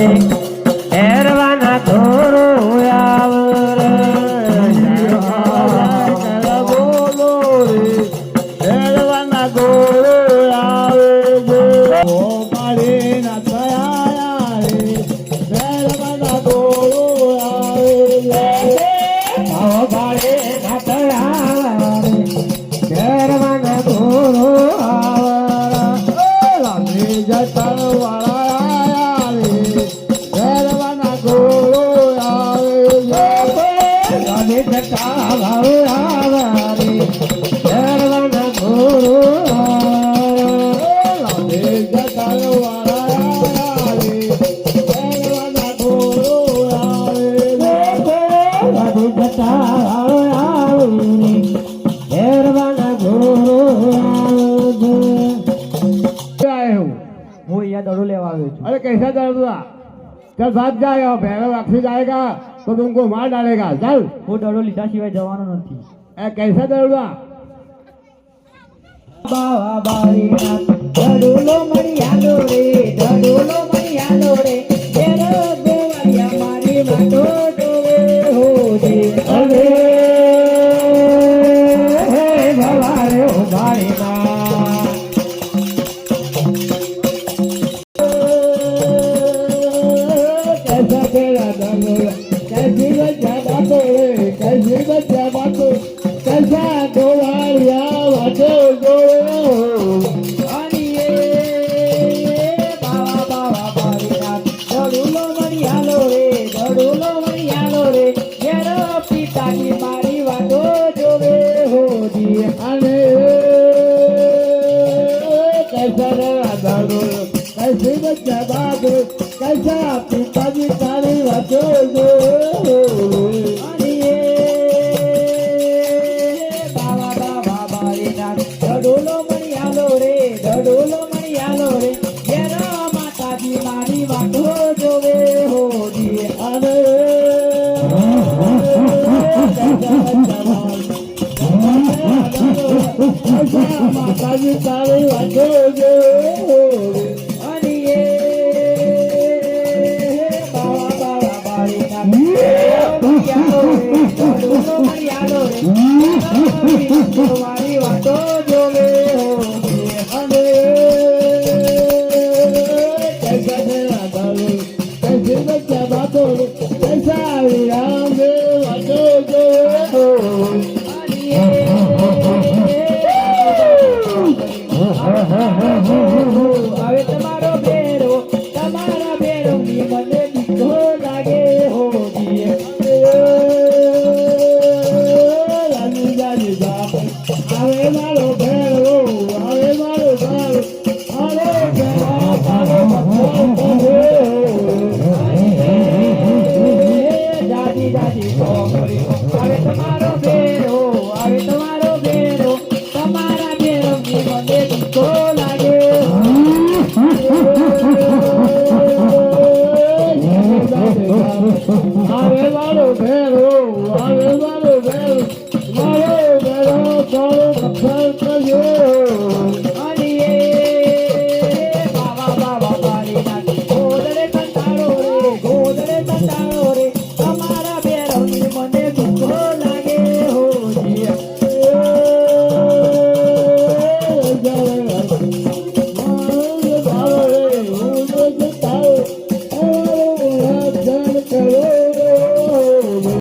રે હું અહીંયા દડો લેવા આવ્યો છું अरे कैसा दर्द हुआ चल भाग जाएगा भैरव वापसी जाएगा तो तुमको मार डालेगा चल હું દડો લીધા સિવાય જવાનો નથી ए, कैसा दर्द हुआ બાવા બારીના દડુલો મણિયાલો રે દડુલો મણિયાલો રે ખેડા દંડોળા કજી બચ્યા બાટોળે કજી બચ્યા બાટો કજા ગોવાળિયા વાટો ગોળો પિતાની મારી વાતો જોવે હોજી અને પિતાજી માતાજી તારે વાંચો જો. Uh-huh. દાદી કોમળી આવે તમારો ભેરો આવે તમારો ભેરો તમારા ભેરો મને ધક્કો લાગે આવે મારો ભેરો આવે મારો ભેરો